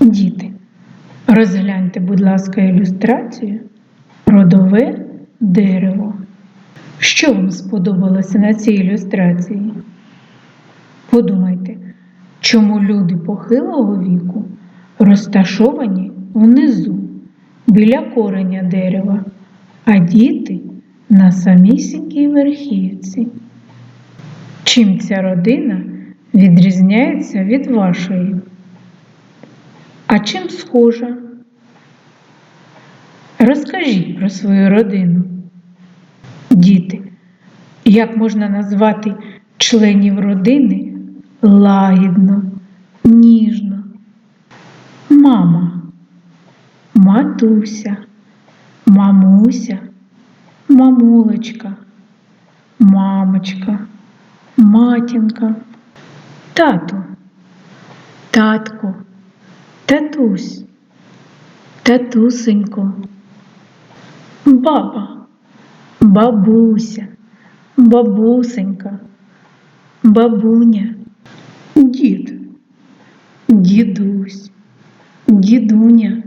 Діти, розгляньте, будь ласка, ілюстрацію родове дерево. Що вам сподобалося на цій ілюстрації? Подумайте, чому люди похилого віку розташовані внизу, біля кореня дерева, а діти на самісінькій верхівці. Чим ця родина відрізняється від вашої? А чим схожа? Розкажіть про свою родину. Діти, як можна назвати членів родини лагідно, ніжно? Мама, матуся, мамуся, мамулечка, мамочка, матінка, тато, татко, татусь, татусенько, баба, бабуся, бабусенька, бабуня, дід, дідусь, дідуня,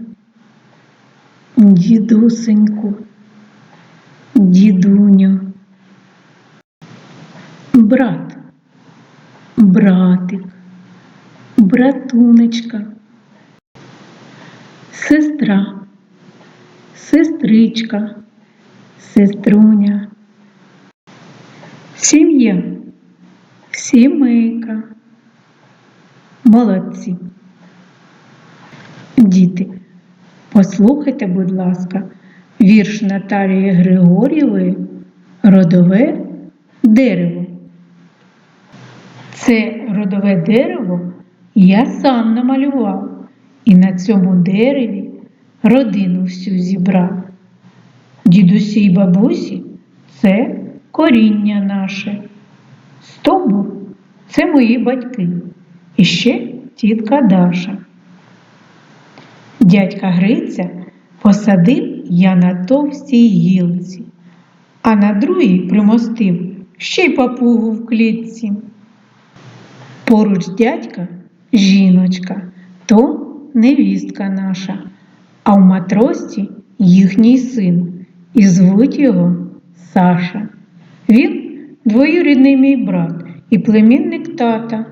дідусеньку, дідуню, брат, братик, братунечка, сестра, сестричка, сеструня, сім'я, сімейка. Молодці. Діти, послухайте, будь ласка, вірш Наталії Григорєвої Родове дерево. Це родове дерево я сам намалював і на цьому дереві родину всю зібрав. Дідусі й бабусі це коріння наше. Стовбур це мої батьки. І ще тітка Даша. Дядька Гриця посадив я на товстій гілці, а на другій примостив ще й папугу в клітці. Поруч дядька жіночка, то невістка наша, а в матрості їхній син, і звуть його Саша. Він двоюрідний мій брат і племінник тата,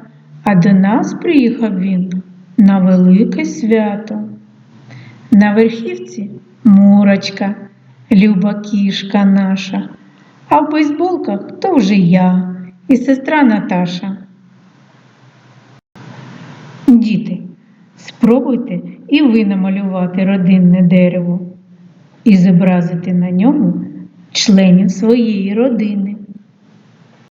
а до нас приїхав він на велике свято. На верхівці Мурочка, люба кішка наша, а в бейсболках то вже я і сестра Наташа. Діти, спробуйте і ви намалювати родинне дерево і зобразити на ньому членів своєї родини.